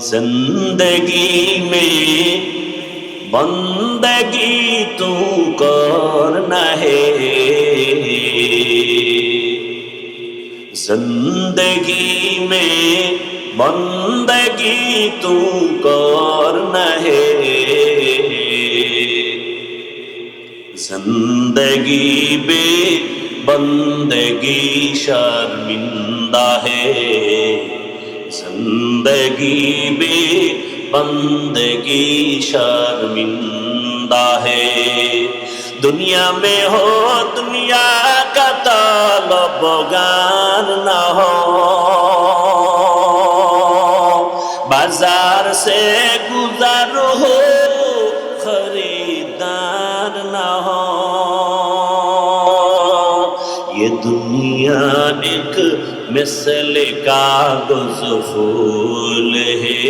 زندگی میں بندگی تو کرنا ہے زندگی میں بندگی تو کرنا ہے زندگی بے بندگی شرمندہ ہے۔ زندگی بے بندگی شرمندہ ہے۔ دنیا میں ہو، دنیا کا طالب گان نہ ہو۔ بازار سے گزر ہو، خریدار نہ ہو۔ یہ دنیا ایک مثل کاغذ پھول ہے۔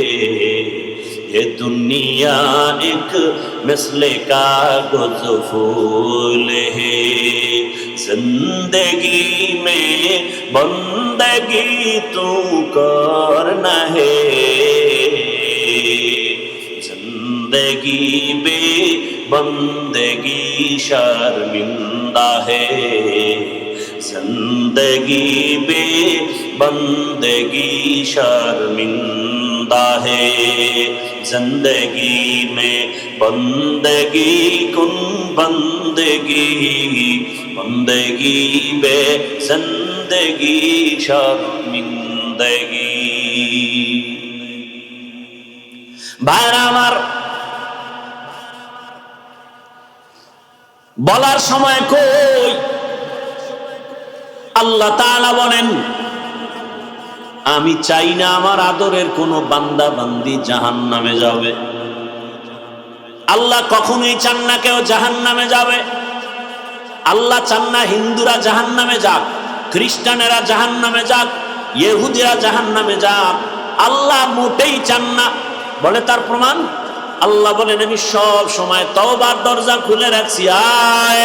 یہ دنیا ایک مثل کاغذ پھول ہے۔ زندگی میں بندگی تو کرنا ہے۔ زندگی بے بندگی شرمندہ ہے۔ زندگی بے بندگی شرمندہ ہے زندگی میں بندگی کن بندگی بندگی بے زندگی شرمندگی ভাইরামার বলার সময় কই আল্লাহ তাআলা বলেন, আমি চাই না আমার আদরের কোন বান্দা বান্দি জাহান নামে যাবে। আল্লাহ কখনোই চান না কেউ জাহান নামে যাবে। আল্লাহ চান না হিন্দুরা জাহান নামে যাক, খ্রিস্টানেরা জাহান নামে যাক, ইহুদিরা জাহান নামে যাক। আল্লাহ মোটেই চান না। বলে তার প্রমাণ? আল্লাহ বলেন, আমি সব সময় তওবার দরজা খুলে রাখছি, আয়।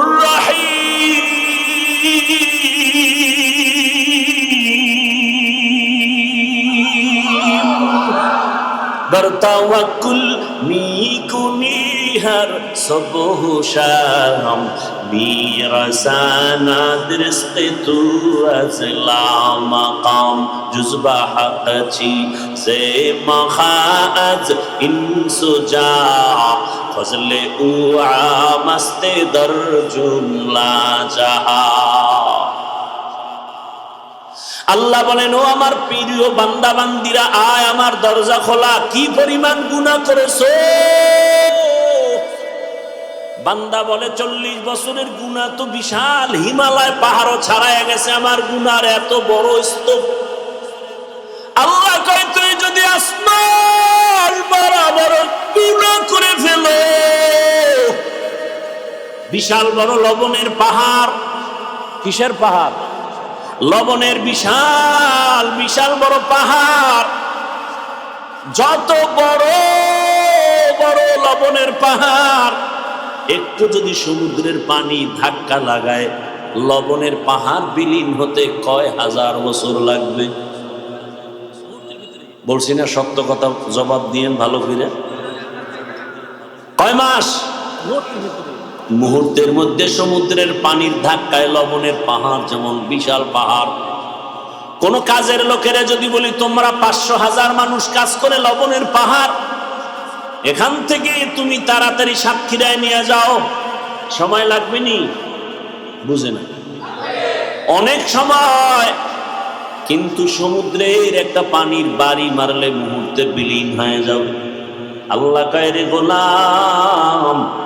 har subuh syam mirasana rizq tu azla maqam juzba haqchi se makhaz in suja fazle u'a maste dar jumla jaha আল্লাহ বলেন, ও আমার প্রিয় বান্দা বান্দিরা আয় আমার দরজা খোলা। কি পরিমাণ গুণা করেছ? বান্দা বলে, চল্লিশ বছরের গুণা তো বিশাল। হিমালয় পাহাড়ও ছাড়াই গেছে আমার গুনার এত বড় স্তূপ। আল্লাহ কয় তুই যদি আসমান বরাবর গুণা করে ফেলো। বিশাল বড় লবণের পাহাড়। কিসের পাহাড়? লবণের বিশাল বিশাল বড় পাহাড়। যত বড় বড় লবণের পাহাড়, একটু যদি সমুদ্রের পানি ধাক্কা লাগায়, লবণের পাহাড় বিলীন হতে কয় হাজার বছর লাগবে? বলছি না সত্য কথা, জবাব দিয়েন ভালো করে। কয় মাস? মুহূর্তের মধ্যে সমুদ্রের পানির ধাক্কায় লবণের পাহাড় যেমন বিশাল পাহাড়। কোন কাজের লোকেরা যদি বলি, তোমরা পাঁচশো হাজার মানুষ কাজ করে লবণের পাহাড়। এখান থেকে তুমি তাড়াতাড়ি সাতক্ষীরায় নিয়ে যাও। সময় লাগবে নি? বুঝে না। অনেক সময়। কিন্তু সমুদ্রের একটা পানির বাড়ি মারলে মুহূর্তে বিলীন হয়ে যাবে। আল্লাহ কায়রে গোলাম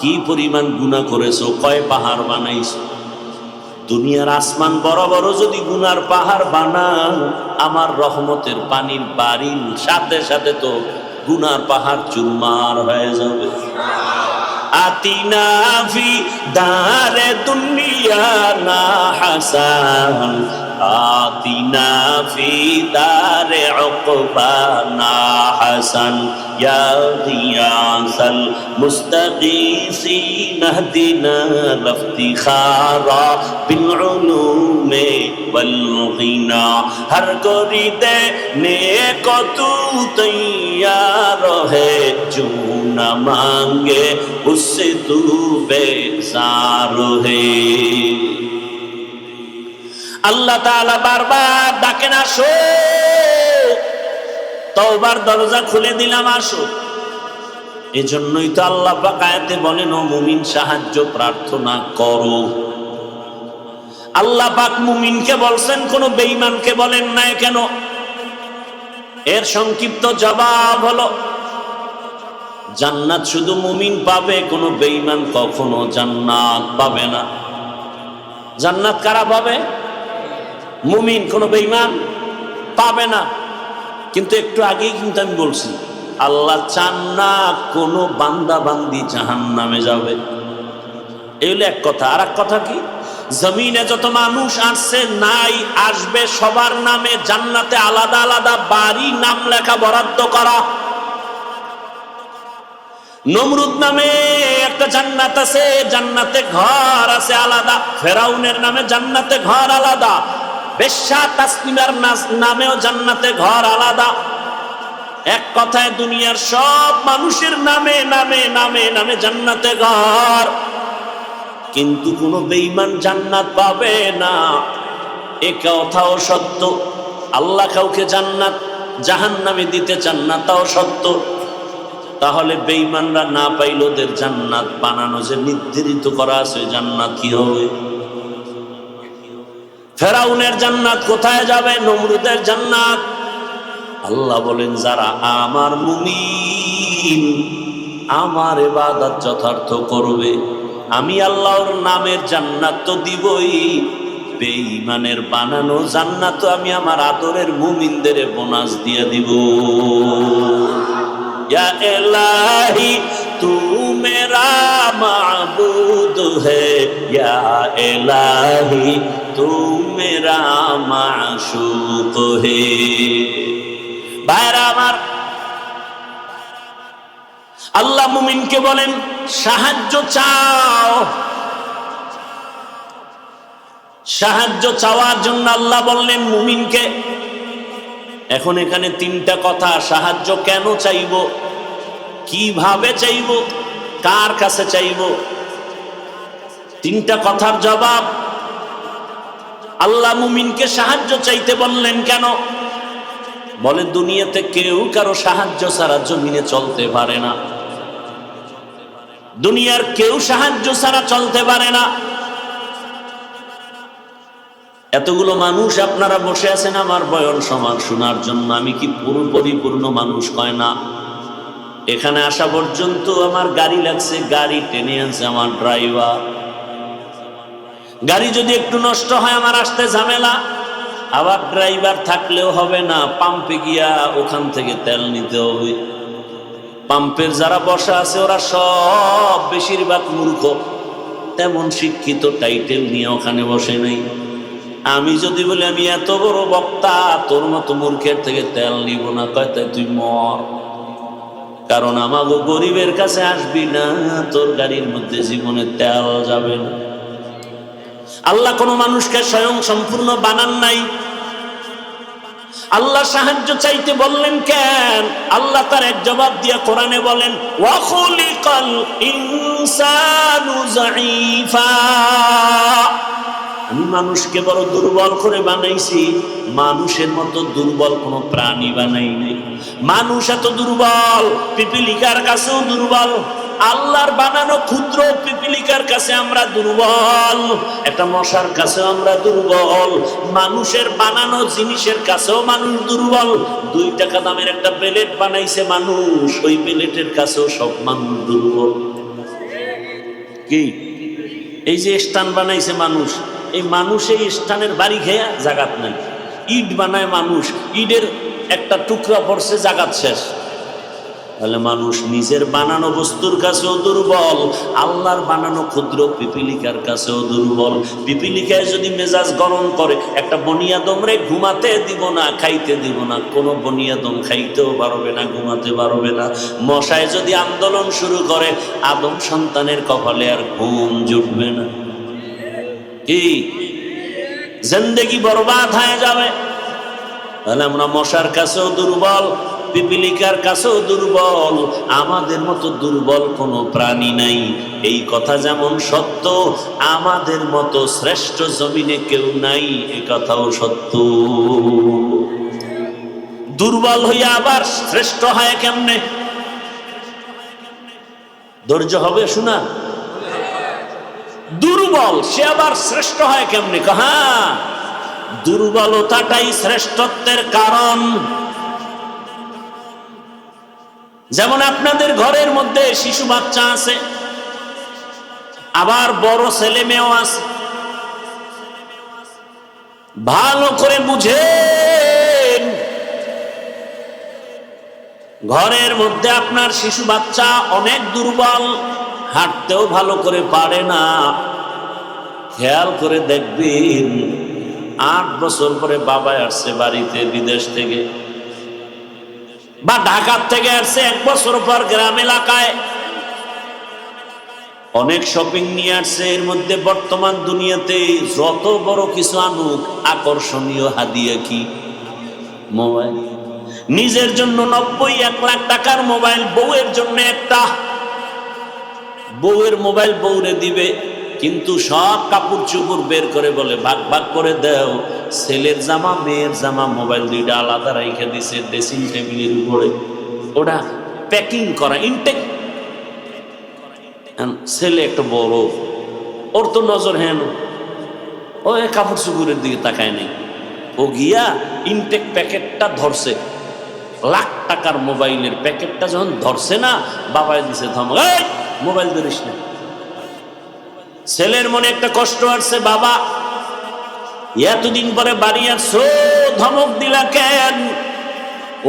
কি পরিমাণ গুণা করেছ? কয় পাহাড় বানাইছো? দুনিয়ার আসমান বড় বড় যদি গুনার পাহাড় বানাও, আমার রহমতের পানির বাড়ির সাথে সাথে তো গুনার পাহাড় চুরমার হয়ে যাবে। আতিনা ফি দারে দুনিয়া না হাসান آتنا في دار عقبانا حسن يا غياث المستغيثين اهدنا لافتخار بالعلوم والغنى ہر گوری دے نیک تو تیار ہے جو نہ مانگے اس سے تو بیزار ہے আল্লাহ বারবার ডাকেন আসো। তওবার দরজা খুলে দিলাম, আসো। এজন্যই তো আল্লাহ পাক আয়াতে বলেন, ও মুমিন, সাহায্য, প্রার্থনা করো। আল্লাহ পাক মুমিনকে বলছেন, কোন বেঈমানকে বলেন নাই কেন? এর সংক্ষিপ্ত জবাব হলো, জান্নাত শুধু মুমিন পাবে, কোন বেঈমান কখনো জান্নাত পাবে না। জান্নাত কারা পাবে? মুমিন, কোন বেঈমান পাবে না। কিন্তু একটু আগেই কিন্তু আমি বলছি, আল্লাহ চান না কোনো বান্দা বান্দি জাহান নামে যাবে। এই হলো এক কথা। আর এক কথা কি? জমিনে যত মানুষ আসছে, নাই আসবে, সবার নামে জান্নাতে আলাদা আলাদা বাড়ি, নাম লেখা, বরাদ্দ করা। নমরুদ নামে একটা জান্নাত আছে, জান্নাতে ঘর আছে আলাদা। ফেরাউনের নামে জান্নাতে ঘর আলাদা। বেশ্যা তাসলিমার নামেও জান্নাতে ঘর আলাদা। এক কথায় দুনিয়ার সব মানুষের নামে নামে নামে নামে জান্নাতে ঘর। কিন্তু কোনো বেঈমান জান্নাত পাবে না। এ কথাও সত্য। আল্লাহ কাউকে জান্নাত, জাহান্নামে দিতে চান না, তাও সত্য। তাহলে বেঈমানরা না পাইল ওদের জান্নাত বানানো যে নির্ধারিত করা আছে জান্নাত কি হবে? ফেরাউনের জান্নাত কোথায় যাবে? নমরুদের জান্নাত। আল্লাহ বলেন, যারা আমার মুমিন, আমার এবাদত যথার্থ করবে। আমি আল্লাহর নামের জান্নাত তো দিবই। বেঈমানের বানানো জান্নাত আমি আমার আদরের মুমিনদের বোনাস দিয়ে দিব। ইয়া এলাহি তু মেরা মাবুদ হে। ইয়া এলাহি तू मेरा माशूक है ভাইরা আমার আল্লাহ মুমিনকে বলেন সাহায্য চাও সাহায্য চাওয়ার জন্য আল্লাহ বললেন মুমিনকে এখন এখানে তিনটা কথা সাহায্য কেন চাইব কিভাবে চাইব কার কাছে চাইব তিনটা কথার জবাব আল্লাহ মুমিনকে সাহায্য চাইতে বললেন, কেন? বলে, দুনিয়াতে কেউ কারও সাহায্য ছাড়া জমিনে চলতে পারে না। দুনিয়ার কেউ সাহায্য ছাড়া চলতে পারে না। এতগুলো মানুষ আপনারা বসে আছেন, আমার বয়ন সমান শোনার জন্য। আমি কি পুরো পরিপূর্ণ মানুষ কয় না? এখানে আসা পর্যন্ত আমার গাড়ি লাগছে, গাড়ি টেনে আনছে আমার ড্রাইভার। গাড়ি যদি একটু নষ্ট হয়, আমার আসতে ঝামেলা। আবার ড্রাইভার থাকলেও হবে না পাম্পে গিয়া ওখান থেকে তেল নিতে হবে। পাম্পের যারা বসা আছে, ওরা সব বেশিরভাগ মূর্খ। তেমন শিক্ষিত টাইটেল নিয়ে ওখানে বসে নেই। আমি যদি বলি, আমি এত বড় বক্তা, তোর মতো মূর্খের থেকে তেল নিব না, কয়, তাই তুই মর। কারণ আমাগো গরিবের কাছে আসবি না, তোর গাড়ির মধ্যে জীবনে তেল যাবে না। আল্লাহ কোনো মানুষকে স্বয়ং সম্পূর্ণ বানান নাই। আল্লাহ সাহায্য চাইতে বললেন, কেন? আল্লাহ তার এক জবাব দিয়ে কোরআনে বলেন, ওয়াখুলিকাল ইনসানু আমি মানুষকে বড় দুর্বল করে বানাইছি, মানুষের মতো দুর্বল কোনো প্রাণী বানাই নাই। মানুষ এত দুর্বল, পিপিলিকার কাছেও দুর্বল। আল্লাহর বানানো ক্ষুদ্র পিপিলিকার কাছে আমরা দুর্বল, একটা মশার কাছেও আমরা দুর্বল, মানুষের বানানো জিনিসের কাছেও মানুষ দুর্বল। দুই টাকা দামের একটা প্লেট বানাইছে মানুষ, ওই প্লেটের কাছেও সব মানুষ দুর্বল। কি? এই যে স্থান বানাইছে মানুষ, এই মানুষ এই স্থানের বাড়ি খেয়া জাগাত নাই। ইট বানায় মানুষ, ইটের একটা টুকরা পড়ছে জাগাত শেষ। তাহলে মানুষ নিজের বানানো বস্তুর কাছেও দুর্বল, আল্লাহর বানানো ক্ষুদ্র পিপিলিকার কাছেও দুর্বল। পিপিলিকায় যদি মেজাজ গরম করে, একটা বনিয়াদম রে ঘুমাতে দিব না, খাইতে দিব না। কোনো বনিয়াদম খাইতেও পারবে না, ঘুমাতে পারবে না। মশায় যদি আন্দোলন শুরু করে, আদম সন্তানের কপালে আর ঘুম জুটবে না। কি? জিন্দেগি বরবাদ হয়ে যাবে। তাহলে আমরা মশার কাছেও দুর্বল পিপিলিকার কাছেও দুর্বল, আমাদের মতো দুর্বল কোনো প্রাণী নাই। এই কথা যেমন সত্য, আমাদের মতো শ্রেষ্ঠ জমিনে কেউ নাই, এ কথাও সত্য। দুর্বল হইয়া আবার শ্রেষ্ঠ হয় কেমনে? ধৈর্য হবে শোনা? দুর্বল, সে আবার শ্রেষ্ঠ হয় কেমনে? হ্যাঁ দুর্বলতাটাই শ্রেষ্ঠত্বের কারণ। যেমন আপনাদের ঘরের মধ্যে শিশু বাচ্চা আছে, আবার বড় ছেলে মেয়েও আছে। ভালো করে বুঝে ঘরের মধ্যে আপনার শিশু বাচ্চা অনেক দুর্বল, হাঁটতেও ভালো করে পারে না। খেয়াল করে দেখবেন, আট বছর পরে বাবা আসছে বাড়িতে বিদেশ থেকে। বা ঢাকার থেকে আসছে এক বছর পর গ্রাম এলাকায়। অনেক শপিং নিয়ে আসছে, এর মধ্যে বর্তমান দুনিয়াতে যত বড় কিছু আনুক, আকর্ষণীয় হাদিয়া কি? মোবাইল। নিজের জন্য নব্বই এক লাখ টাকার মোবাইল, বউয়ের জন্য একটা। বউয়ের মোবাইল বউরে দিবে। কিন্তু সব কাপড় চুপুর বের করে বলে, ভাগ ভাগ করে দেও। ছেলের জামা, মেয়ের জামা, মোবাইল দুইটা আলাদা রাইখে দিছে ড্রেসিং টেবিলের উপরে। ওটা প্যাকিং করা, ইনটেক। ছেলে একটা বড়, ওর তো নজর হেন। ও কাপড় চুপুরের দিকে তাকায় নেই। ও গিয়া ইনটেক প্যাকেটটা ধরছে। লাখ টাকার মোবাইলের প্যাকেটটা যখন ধরছে না বাবাই দিছে ধমক মোবাইল ধরিস না। ছেলের মনে একটা কষ্ট আসছে, বাবা। এতদিন পরে বাড়ি আসছো ধমক দিলা কেন?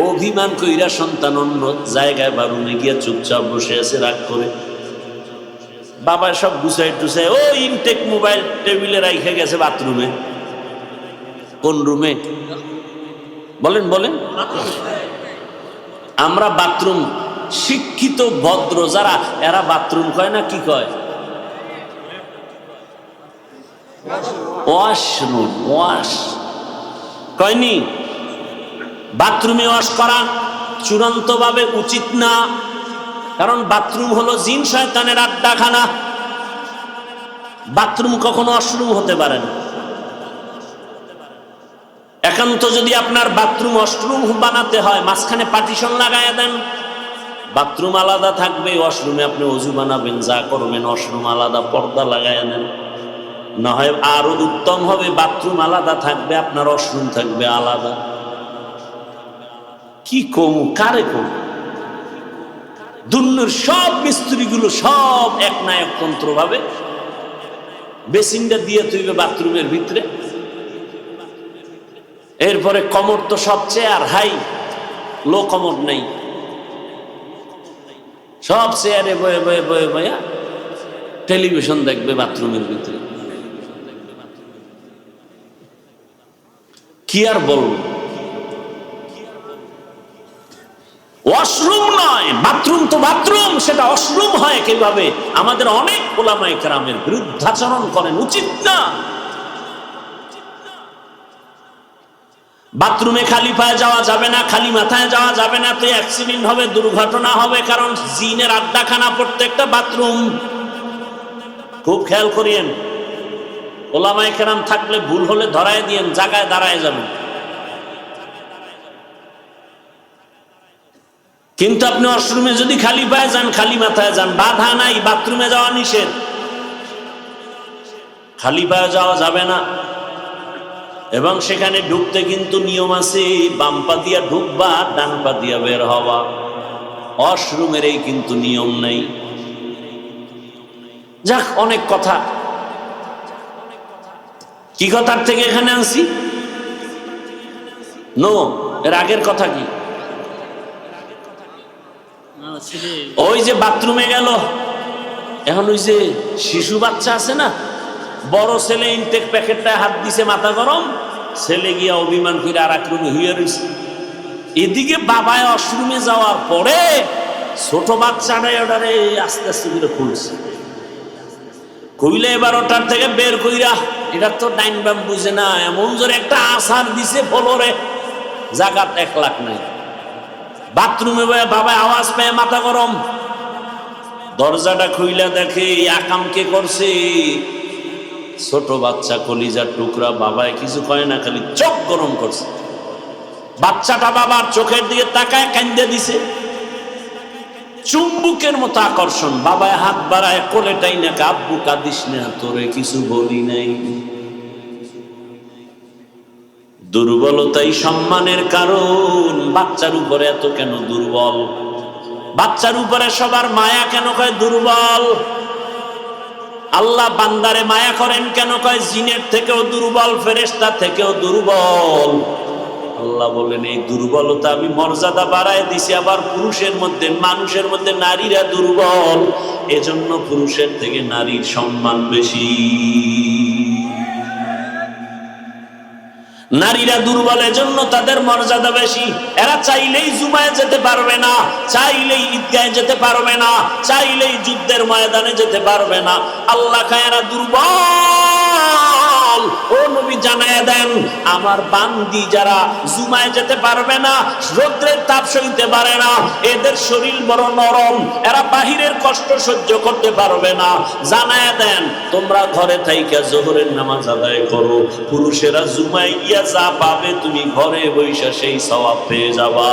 অভিমান কইরা সন্তান অন্য জায়গায় বারুনে গিয়া চুপচাপ বসে আছে, রাগ করে। বাবা সব গুছাই টুসাই ও ইনটেক মোবাইল টেবিলে রাইখে গেছে বাথরুমে। কোন রুমে? বলেন বলেন। আমরা বাথরুম শিক্ষিত ভদ্র, যারা এরা বাথরুম কয় না কি কয়? Washroom wash. কয়নি? বাথরুমে ওয়াশ করা চূড়ান্তভাবে উচিত না, কারণ বাথরুম হলো জিন শয়তানের আড্ডাখানা। বাথরুম কখনো অশ্রুম হতে পারে না। একান্ত যদি আপনার বাথরুম অশ্রুম বানাতে হয়, মাঝখানে পার্টিশন লাগাইয়া দেন। বাথরুম আলাদা থাকবে, ওয়াশরুমে আপনি অজু বানাবেন, যা করবেন, ওয়াশরুম আলাদা পর্দা লাগাইয়া নেন না হয় আরও উত্তম হবে, বাথরুম আলাদা থাকবে, আপনার ওয়াশরুম থাকবে আলাদা। কি কমু, কারে কমু? দুর্নের সব মিস্ত্রিগুলো সব এক না একতন্ত্র ভাবে বেসিনটা দিয়ে তুইবে বাথরুমের ভিতরে। এরপরে কমর তো সবচেয়ে আর হাই, লো কমর নেই। সব চেয়ারে বয়ে বয়ে বয়ে বয়া টেলিভিশন দেখবে বাথরুমের ভিতরে। কি আর বলব? ওয়াশরুম নয়, বাথরুম তো বাথরুম, সেটা অশরুম হয় কীভাবে? আমাদের অনেক ওলামাই কেরামের বিরুদ্ধাচরণ করেন, উচিত না। বাথরুমে খালি পায়ে যাওয়া যাবে না, খালি মাথায় যাওয়া যাবে না, তো অ্যাক্সিডেন্ট হবে, দুর্ঘটনা হবে, কারণ জিনের আড্ডাখানা প্রত্যেকটা বাথরুম। খুব খেয়াল করিয়েন ওলামাই কেরাম থাকলে ভুল হলে ধরায় দিয়েন জায়গায় দাঁড়ায় যাবেন। কিন্তু আপনি ওয়াশরুমে যদি খালি পায়ে যান, খালি মাথায় যান, বাধা নাই, বাথরুমে যাওয়া নিষেধ। খালি পায়ে যাওয়া যাবে না। এবং সেখানে ঢুকতে কিন্তু নিয়ম আছে, বাম পা দিয়া ঢুকবা, ডান পা দিয়া বের হওয়া। ওয়াশরুমের এই কিন্তু নিয়ম নেই। যাক, অনেক কথা। কি কথার থেকে এখানে আনছি? নো এর আগের কথা কি? ওই যে বাথরুমে গেল। এখন ওই যে শিশু বাচ্চা আছে না বড় ছেলে ইনটেক প্যাকেটটায় হাত দিছে মাথা গরম ছেলে গিয়া অভিমান করে আর এক রুমে হইয়া রয়েছে এদিকে বাবায় অশ্রুমে যাওয়ার পরে ছোট বাচ্চাটাই ওটারে আস্তে আস্তে করে খুলছে। কইলে এবার ওটার থেকে বের কইরা, এটা তো ডাইন বাম বুঝে না, এমন জোরে একটা আসার দিছে ফলরে, জাগাত এক লাখ নাই। বাথরুমে বাবা আওয়াজ পেয়ে মাথা গরম। দরজাটা খুইলা দেখে এই আকাম কে করছে? ছোট বাচ্চা কলিজার টুকরা বাবায় কিছু কয় না, খালি চোখ গরম করছে। বাচ্চাটা বাবার চোখের দিকে তাকায় কান্দে দিছে। চুম্বুকের মতো আকর্ষণ। বাবায় হাত বাড়ায় কোলেটাই না আব্বু, কাঁদিস না, তোরে কিছু বলি নাই। দুর্বলতাই সম্মানের কারণ। বাচ্চার উপরে এত কেন দুর্বল? বাচ্চার উপরে সবার মায়া কেন কয় দুর্বল? আল্লাহ বান্দারে মায়া করেন কেন কয়, জিনের থেকেও দুর্বল ফেরেস্তা থেকেও দুর্বল। আল্লাহ বলেন, এই দুর্বলতা আমি মর্যাদা বাড়ায় দিছি, আবার পুরুষের মধ্যে, মানুষের মধ্যে নারীরা দুর্বল। এজন্য পুরুষের থেকে নারীর সম্মান বেশি। নারীরা দুর্বলের জন্য তাদের মর্যাদা বেশি। এরা চাইলেই জুমায় যেতে পারবে না, চাইলেই ঈদগায় যেতে পারবে না, চাইলেই যুদ্ধের ময়দানে যেতে পারবে না। আল্লাহ খায় এরা দুর্বল। ও নবী জানায় দেন, আমার বান্দি যারা জুমায় যেতে পারবে না, রৌদ্রের তাপ সইতে পারে না, এদের শরীর বড় নরম, এরা বাহিরের কষ্ট সহ্য করতে পারবে না। জানায় দেন, তোমরা ঘরে থাইকা জোহরের নামাজ আদায় করো, পুরুষেরা জুমায় গিয়া যা পাবে তুমি ঘরে বৈশা সেই সওয়াব পেয়ে যাবা।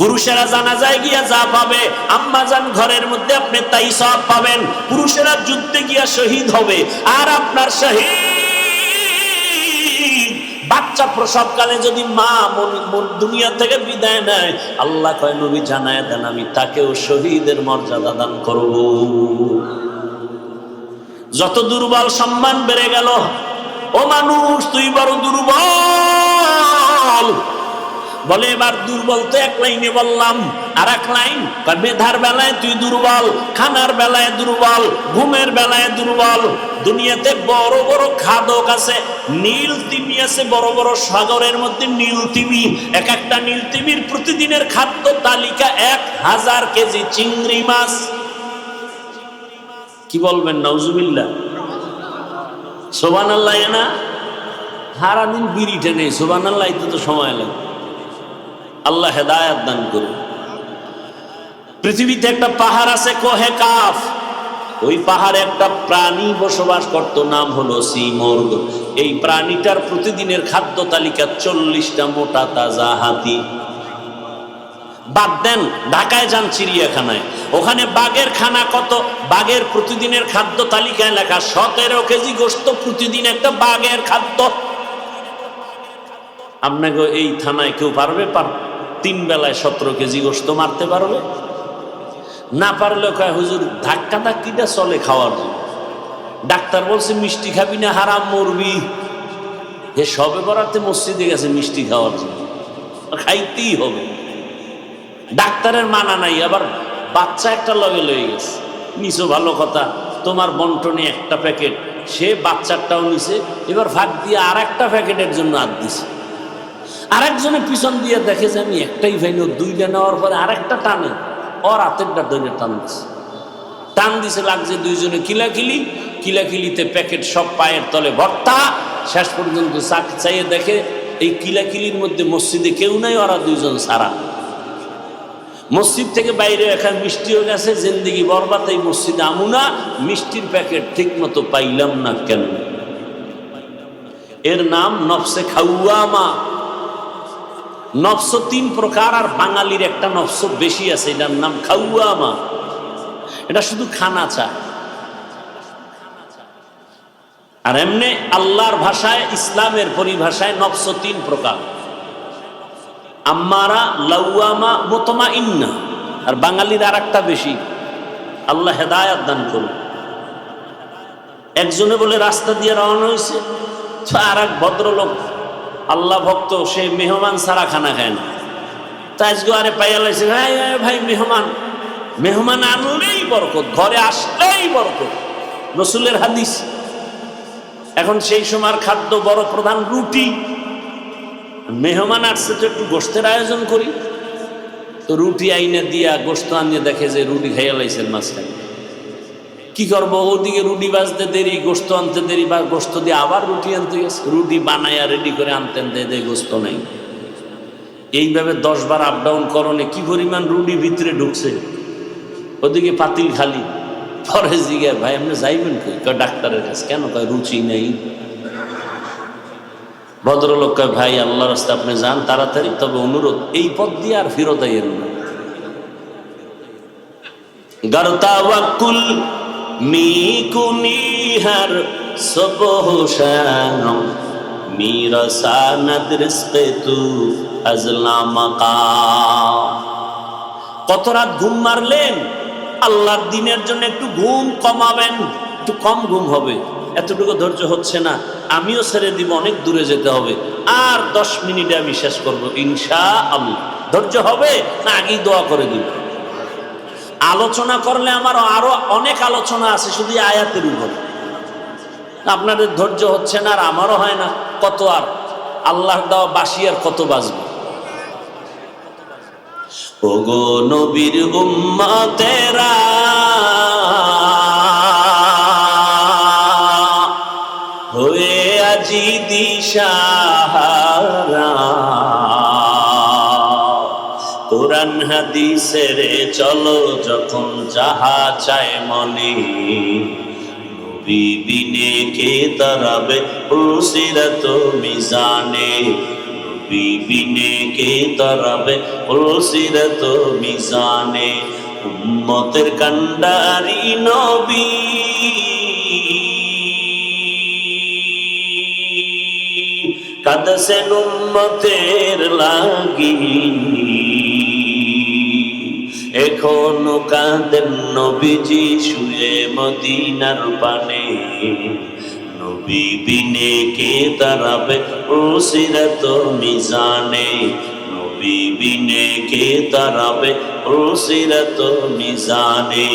পুরুষেরা জানা যায় গিয়া যা পাবে, আম্মা যান ঘরের মধ্যে আপনি তাই সব পাবেন। পুরুষেরা যুদ্ধে গিয়া শহীদ হবে, আর আপনার শহীদ। বাচ্চা প্রসবকালে যদি মা মন- দুনিয়া থেকে বিদায় নেয়, আল্লাহ কয়, নবী, জানায় দেন, আমি তাকেও শহীদের মর্যাদা দান করব। যত দুর্বল সম্মান বেড়ে গেল, ও মানুষ, তুই বড় দুর্বল। বলে, এবার দুর্বল তো এক লাইনে বললাম আর এক লাইন মেধার বেলায় তুই দুর্বল, খানার বেলায় দুর্বল, ঘুমের বেলায় দুর্বল, দুনিয়াতে বড় বড় খাদক আছে, নীল তিমি আছে, বড় বড় সাগরের মধ্যে নীল তিমি, এক একটা নীল তিমির প্রতিদিনের খাদ্য তালিকা এক হাজার কেজি চিংড়ি মাছ। কি বলবেন, নাউজুবিল্লাহ? সোবান আল্লাহ না? সারাদিন বিড়ি টেনে সোবান আল্লাহ তো সময় লাগে। আল্লাহ হেদায়াত দান করুন। পৃথিবীতে একটা পাহাড় আছে, কোহে কাফ। ওই পাহাড়ে একটা প্রাণী বসবাস করত, নাম হলো সিমর্গ এই প্রাণীটার প্রতিদিনের খাদ্য তালিকা চল্লিশটা মোটা তাজা হাতি। বাদ দেন, ঢাকায় যান চিড়িয়াখানায়। ওখানে বাঘের খানা কত? বাঘের প্রতিদিনের খাদ্য তালিকায় লেখা, সতেরো কেজি গোস্ত প্রতিদিন একটা বাঘের খাদ্য। আপনাকে এই থানায় কেউ পারবে? পার তিন বেলায় সতেরো কেজি গোস্ত মারতে পারবে? না পারলে কয়, হুজুর, ধাক্কা ধাক্কিটা চলে খাওয়ার জন্য। ডাক্তার বলছে, মিষ্টি খাবি না, হারাম মরবি। এ সবে বরাতে মসজিদে গেছে মিষ্টি খাওয়ার জন্য। খাইতেই হবে। ডাক্তারের মানা নাই, আবার বাচ্চা একটা লগে লয়ে গেছে। নিছো ভালো কথা, তোমার বন্টনে একটা প্যাকেট, সে বাচ্চারটাও নিছে, এবার ভাগ দিয়ে আর একটা প্যাকেটের জন্য হাত দিছে। আরেকজনে পিছন দিয়ে দেখে যে আমি একটাই ভাইনি দুইটা নেওয়ার পরে আরেকটা টানে। ওর হাতেরটা ধরে টান দিছে। টান দিছে লাগছে দুইজনে কিলাকিলি কিলাকিলিতে প্যাকেট সব পায়ের তলে ভর্তা। শেষ পর্যন্ত চাক চাইয়ে দেখে এই কিলাকিলির মধ্যে মসজিদে কেউ নাই, ওরা দুইজন সারা মসজিদ থেকে বাইরে এখানে মিষ্টিও গেছে, জিন্দিগি বরবাদ, এই মসজিদে আমুনা মিষ্টির প্যাকেট ঠিক মতো পাইলাম না কেন? এর নাম নফসে খাউয়ামা। নফস তিন প্রকার আর বাঙালির একটা নফস বেশি আছে, এটার নাম খাউয়ামা। এটা শুধু খানা চায় আর এমনি আল্লাহর ভাষায়, ইসলামের পরিভাষায় নফস তিন প্রকার। আম্মারা, লাউয়ামা মোতমা ইন্না আর বাঙালির আর একটা বেশি। আল্লাহ হেদায়াত দান করুন। একজনে বলে, রাস্তা দিয়ে রওনা হয়েছে। আর এক ভদ্রলোক আল্লাহ ভক্ত সে মেহমান সারা খানা খায় না। তা আজকে আরে পাইয়া লাইছে ভাই ভাই, মেহমান মেহমান আনলেই বরকত ঘরে আসলেই বরকত। রসুলের হাদিস। এখন সেই সময়ের খাদ্য বড় প্রধান রুটি। মেহমান আসছে তো একটু গোষ্ঠের আয়োজন করি। তো রুটি আইনে দিয়া গোস্ত আনিয়ে দেখে যে রুটি খাইয়া লাইছেন মাঝখানে। কি করব? ওদিকে রুটি বাজতে দেরি, গোস্ত আনতে দেরি, বা গোস্ত দিয়ে আবার রুটি আনতে গেছে। রুটি বানাইয়া রেডি করে আনতেন, দে গোস্ত নাই। এইভাবে দশ বার আপ ডাউন করণে কি পরিমাণ রুটি ভিতরে ঢুকছে? ওদিকে পাতিল খালি। পরে জিজ্ঞার ভাই, আপনি যাইবেন কই? কয়, ডাক্তারের কাছে। কেন? কয়, রুচি নেই। ভদ্রলোক কয়, ভাই আল্লাহ রাস্তা আপনি যান তাড়াতাড়ি, তবে অনুরোধ, এই পথ দিয়ে আর ফিরত আইয়েন না। গরতাওয়াকুল মিকুনিহার সবহশান মিরসানাদ রিজকে তু আজলামাকা কত রাত ঘুম মারলেন? আল্লাহর দিনের জন্য একটু ঘুম কমাবেন, একটু কম ঘুম হবে। এতটুকু ধৈর্য হচ্ছে না। আমিও ছেড়ে দিব, অনেক দূরে যেতে হবে। আর দশ মিনিটে আমি শেষ করব ইনশা আল্লাহ ধৈর্য হবে না, আগেই দোয়া করে দিব আলোচনা করলে আমার আরও অনেক আলোচনা আছে, শুধু আয়াতের উপর। আপনাদের ধৈর্য হচ্ছে না আর আমারও হয় না, কত আর? আল্লাহর দেওয়া বাসি আর কত বাজবে? ওগো নবীর উম্মতেরা, হয়ে আজি দিশাহারা কোরআন হাদিসের চলো যখন যাহা চায় মনে বিনে কে উসিরত মিজানে। নবী বিনে কে তারাবে উসিরত মিজানে। উম্মতের কান্ডারি নবী। কাদসেন উম্মতের লাগি। এখনও কাঁদেন নবীজি শুয়ে মদিনার পানে। নবী বিনে কে তারাবে ওসিরত মিজানে। নবী বিনে কে তারাবে ওসিরত মিজানে।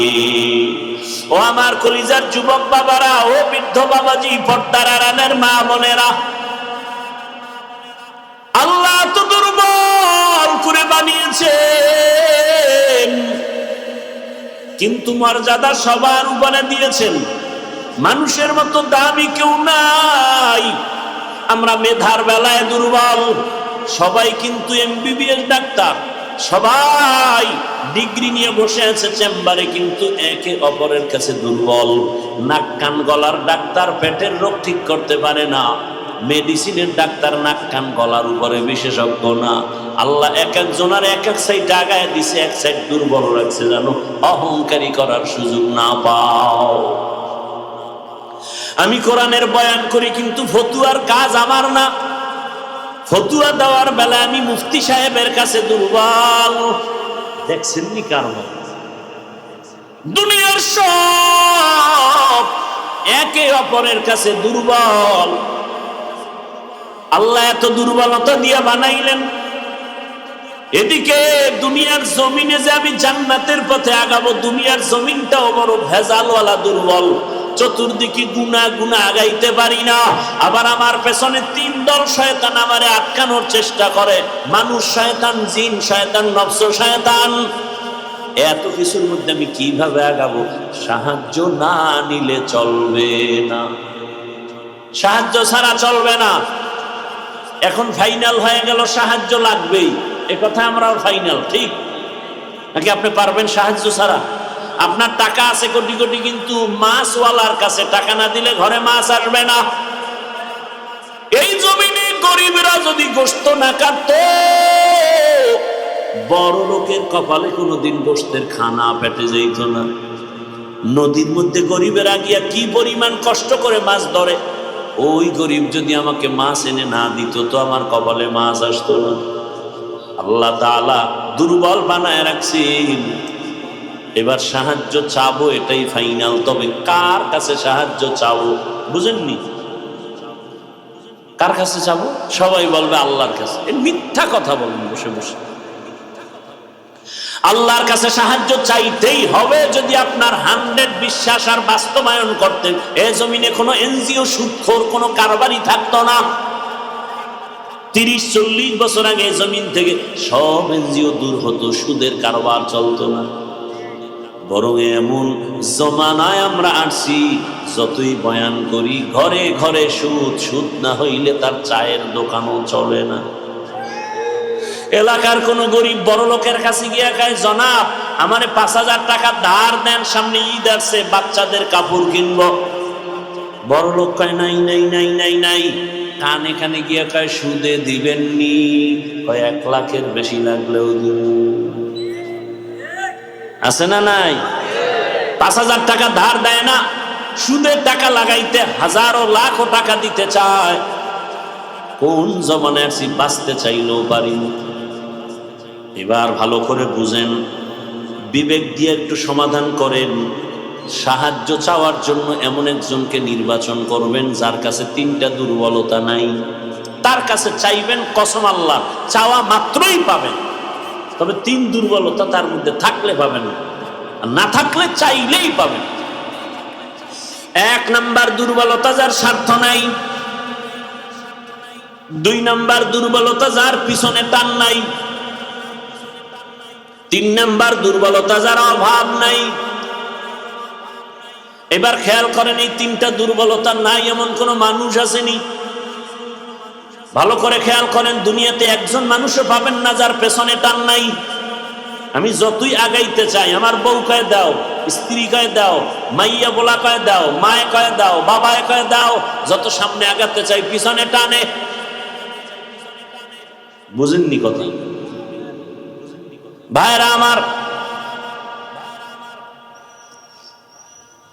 ও আমার কলিজার যুবক বাবারা, ও বৃদ্ধ বাবাজি, পর্দার আরানের মা বোনেরা। আল্লাহ তো দুর্বল করে বানিয়েছেন কিন্তু মর্যাদা সবার উপরে দিয়েছেন। মানুষের মতো দামি কেউ নাই। আমরা মেধার বেলায় দুর্বল। সবাই কিন্তু এমবিবিএস ডাক্তার। সবাই ডিগ্রি নিয়ে বসে আছে, চেম্বারে কিন্তু একে অপরের কাছে দুর্বল। নাক কান গলার ডাক্তার পেটের রোগ ঠিক করতে পারে না। মেডিসিনের ডাক্তার নাক কান গলার উপরে বিশেষজ্ঞ না। আল্লাহ এক একজনের এক এক সাইড আগায় দিছে, এক সাইড দুর্বল রাখছে, জানো? অহংকারী করার সুযোগ না পাও। আমি কোরআনের বয়ান করি, কিন্তু ফতুয়ার কাজ আমার না। ফতুয়া দেওয়ার বেলা আমি মুফতি সাহেবের কাছে দুর্বল। দেখছেন নি কারণ দুনিয়ার সব একে অপরের কাছে দুর্বল। আল্লাহ এত দুর্বলতা দিয়ে বানাইলেন। এদিকে দুনিয়ার জমিনে যে আমি জান্নাতের পথে আগাবো, দুনিয়ার জমিনটাও বড় ভেজালওয়ালা, দুর্বল। চতুর্দিকে গুনা গুনা আগাইতে পারি না। আবার আমার পেছনে তিন দল শয়তান আমারে আটকানোর চেষ্টা করে। মানুষ শয়তান, জিন শয়তান, নফস শয়তান। এত কিছুর মধ্যে আমি কীভাবে আগাবো? সাহায্য না নিলে চলবে না। সাহায্য ছাড়া চলবে না। এখন ফাইনাল হয়ে গেল, সাহায্য লাগবেই। এ কথা আমরাও ফাইনাল ঠিক? নাকি আপনি পারবেন সাহায্য ছাড়া? আপনার টাকা আছে কোটি কোটি, কিন্তু মাছওয়ালার কাছে টাকা না দিলে ঘরে মাছ আসবে না। এই জমিনে গরিবরা যদি গোস্ত না কাটত, বড় লোকের কপালে কোনোদিন গোস্তের খানা পেটে যেত না। নদীর মধ্যে গরিবেরা গিয়া কি পরিমাণ কষ্ট করে মাছ ধরে? ওই গরিব যদি আমাকে মাছ এনে না দিত, তো আমার কপালে মাছ আসতো না। আল্লাহ তাআলা দুর্বল বানায় রাখছেন। এবার সাহায্য চাবো, এটাই ফাইনাল। তবে কার কাছে সাহায্য চাবো বুঝেননি? কার কাছে চাবো? সবাই বলবে আল্লাহর কাছে। মিথ্যা কথা বলবেন বসে বসে। আল্লাহর কাছে সাহায্য চাইতেই হবে যদি আপনার হান্ড্রেড বিশ্বাস আর বাস্তবায়ন করতেন। এ জমিনে কোনো এনজিও সুৎখোর কোনো কারবারই থাকতো না। তিরিশ, চল্লিশ বছর আগে জমিন থেকে সব এনজিও দূর হতো, সুদের কারবার চলতো না। বরং এমন জমানায় আমরা আসছি, যতই বয়ান করি, ঘরে ঘরে সুদ সুদ না হইলে তার চায়ের দোকানও চলে না। এলাকার কোন গরিব বড় লোকের কাছে গিয়া কায়, জনাব, আমারে পাঁচ হাজার টাকা ধার দেন, সামনে ঈদ আসছে, বাচ্চাদের কাপড় কিনব। বড় লোক কয়, নাই নাই নাই নাই নাই। কানে কানে গিয়া কয়, সুদে দিবেননি? কয়, এক লাখের বেশি লাগলেও আছে না নাই? পাঁচ হাজার টাকা ধার দেয় না। সুদের টাকা লাগাইতে হাজারো লাখো টাকা দিতে চায়। কোন জমানে আসি বাঁচতে চাইলেও পারিনি এবার ভালো করে বুঝেন, বিবেক দিয়ে একটু সমাধান করেন। সাহায্য চাওয়ার জন্য এমন একজনকে নির্বাচন করবেন যার কাছে তিনটা দুর্বলতা নাই। তার কাছে চাইবেন কসম আল্লাহ, চাওয়া মাত্রই পাবেন। তবে তিন দুর্বলতা তার মধ্যে থাকলে পাবেন না থাকলে চাইলেই পাবেন। এক নাম্বার দুর্বলতা যার স্বার্থ নাই। দুই নাম্বার দুর্বলতা যার পিছনে টান নাই। তিন নাম্বার দুর্বলতা যার অভাব নাই। এবার খেয়াল করেন, এই তিনটা দুর্বলতা নাই, এমন কোন মানুষ আসেনি। ভালো করে খেয়াল করেন, দুনিয়াতে একজন মানুষও পাবেন না যার পেছনে টান নাই। আমি যতই আগাইতে চাই, আমার বউ কয়ে দাও, স্ত্রী কয়ে দাও, মাইয়া বলা কয়ে দাও, মায়ে কয়ে দাও, বাবায় কয়ে দাও, যত সামনে আগাতে চাই, পিছনে টানে। বুঝেননি কথা? ভাইরা আমার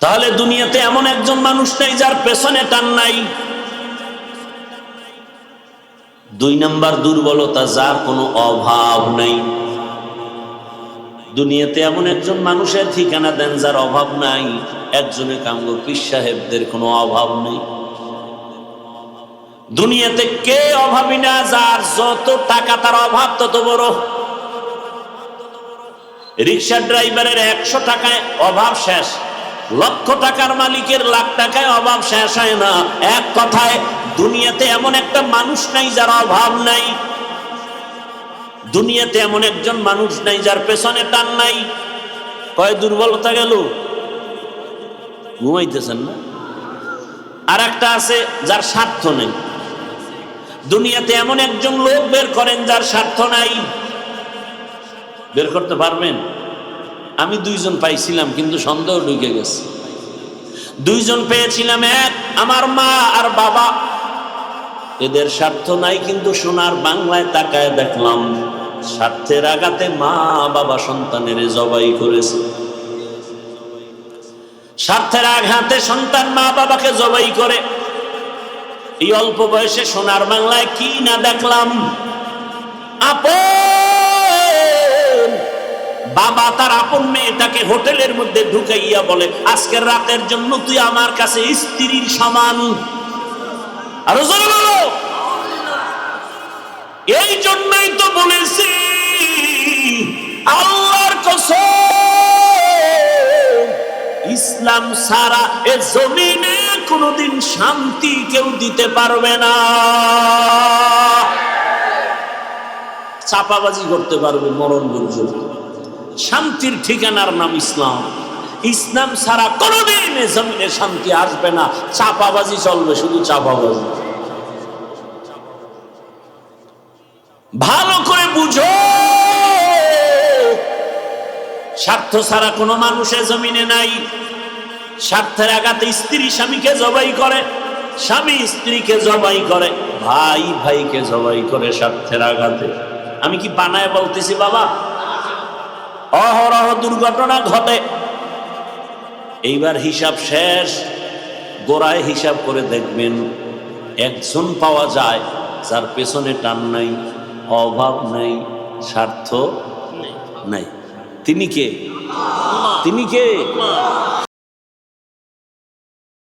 তাহলে দুনিয়াতে এমন একজন মানুষ নেই যার পেছনে টান নাই। দুই নাম্বার দুর্বলতা যার কোনো অভাব নেই। দুনিয়াতে এমন একজন মানুষের ঠিকানা দেন যার অভাব নাই। একজনে কামগ পীর সাহেবদের কোনো অভাব নেই। দুনিয়াতে কে অভাবী না যার যত টাকা তার অভাব তত বড়। রিক্সা ড্রাইভারের একশো টাকায় অভাব শেষ। লক্ষ টাকার মালিকের লাখ টাকায় অভাব শেষ হয় না। এক কথায়, দুনিয়াতে এমন একটা মানুষ নাই যার অভাব নাই। দুনিয়াতে এমন একজন মানুষ নাই যার পেছনে টান নাই। কয় দুর্বলতা গেল? ঘুমাইতেছেন না? আর একটা আছে যার স্বার্থ নেই। দুনিয়াতে এমন একজন লোক বের করেন যার স্বার্থ নাই। বের করতে পারবেন? আমি দুইজন পাইছিলাম, কিন্তু সন্দেহ ঢুকে গেছে। দুইজন পেয়েছিলাম, এক আমার মা আর বাবা। এদের স্বার্থ নাই, কিন্তু সোনার বাংলায় তাকায় দেখলাম, স্বার্থের আঘাতে মা বাবা সন্তানের জবাই করেছে। স্বার্থের আঘাতে সন্তান মা বাবাকে জবাই করে। এই অল্প বয়সে সোনার বাংলায় কি না দেখলাম, আপন বাবা তার আপন মেয়েটাকে হোটেলের মধ্যে ঢুকাইয়া বলে আজকের রাতের জন্য তুই আমার কাছে স্ত্রীর সমান। এই জন্যই তো বলেছি, আল্লাহর ইসলাম সারা এ জমিনে কোনোদিন শান্তি কেউ দিতে পারবে না। চাপাবাজি করতে পারবে মরণ পর্যন্ত। শান্তির ঠিকানার নাম ইসলাম। ইসলাম ছাড়া কোনোদিন জমিনে শান্তি আসবে না। চাপাবাজি চলবে, শুধু চাপাবাজি। ভালো করে বুঝো। স্বার্থ ছাড়া কোনো মানুষের জমিনে নাই। স্বার্থের আঘাতে স্ত্রী স্বামীকে জবাই করে। স্বামী স্ত্রীকে জবাই করে। ভাই ভাইকে জবাই করে স্বার্থের আঘাতে। আমি কি বানায় বলতেছি বাবা? অহরহ দুর্ঘটনা ঘটে। এইবার হিসাব শেষ, গোড়ায় হিসাব করে দেখবেন একজন পাওয়া যায় যার পেছনে টান নাই, অভাব নাই, স্বার্থ নাই। তিনি কে? তিনি কে?